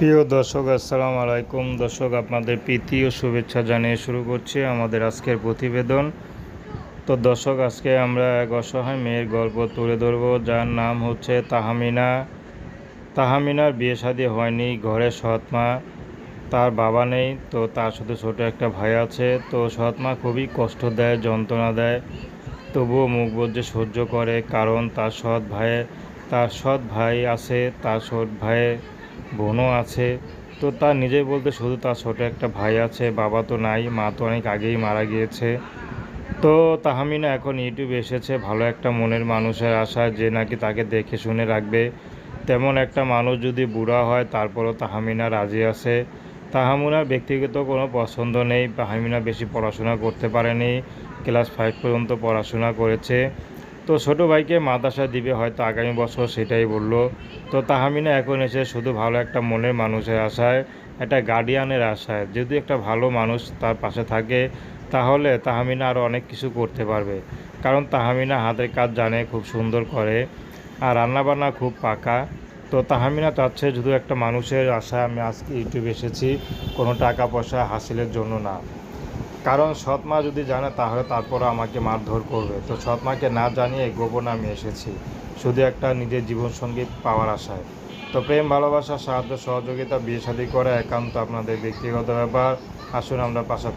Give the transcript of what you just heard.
প্রিয় দর্শক, আসসালাম আলাইকুম। দর্শক, আপনাদের প্রীতি ও শুভেচ্ছা জানিয়ে শুরু করছি আমাদের আজকের প্রতিবেদন। তো দর্শক, আজকে আমরা এক অসহায় মেয়ের গল্প তুলে ধরব, যার নাম হচ্ছে তাহামিনা। তাহামিনার বিয়ে শাদী হয়নি, ঘরে সৎ মা তার বাবা নেই, তো তার সাথে ছোট একটা ভাই আছে। তো সৎ মা খুবই কষ্ট দেয়, যন্ত্রণা দেয়, তবুও মুখ বুজে সহ্য করে, কারণ তার সৎ ভাইয়ের তার সৎ ভাই আছে, তার সৎ ভাইয়ের বোনও আছে। তো তার নিজেই বলতে শুধু তার ছোট একটা ভাই আছে, বাবা তো নাই, মা তো অনেক আগেই মারা গিয়েছে। তো তাহামিনা এখন ইউটিউবে এসেছে, ভালো একটা মনের মানুষের আশা যে নাকি তাকে দেখে শুনে রাখবে। তেমন একটা মানুষ যদি বুড়া হয়, তারপরও তাহামিনা রাজি আছে। তাহামিনার ব্যক্তিগত কোনো পছন্দ নেই, তাহামিনা বেশি পড়াশোনা করতে পারেনি, ক্লাস ফাইভ পর্যন্ত পড়াশোনা করেছে। তো ছোটো ভাইকে মাদ্রাসা দিবে, হয়তো আগামী বছর সেটাই বলল। তো তাহামিনা এখন এসে শুধু ভালো একটা মনের মানুষের আশায়, একটা গার্ডিয়ানের আশায়। যদি একটা ভালো মানুষ তার পাশে থাকে, তাহলে তাহামিনা আরও অনেক কিছু করতে পারবে। কারণ তাহামিনা হাতের কাজ জানে, খুব সুন্দর করে, আর রান্নাবান্না খুব পাকা। তো তাহামিনা চাচ্ছে শুধু একটা মানুষের আশায়, আমি আজকে ইউটিউবে এসেছি, কোনো টাকা পয়সা হাসিলের জন্য না। কারণ সৎ মা যদি জানে, তাহলে তারপরে আমাকে মারধর করবে। তো সৎ মাকে না জানিয়ে গোপন আমি এসেছি, শুধু একটা নিজের জীবনসঙ্গী পাওয়ার আশায়। তো প্রেম, ভালোবাসা, সাহায্য, সহযোগিতা, বিয়ে শাদী করা একান্ত আপনাদের ব্যক্তিগত ব্যাপার। আসুন আমরা পাশাপাশি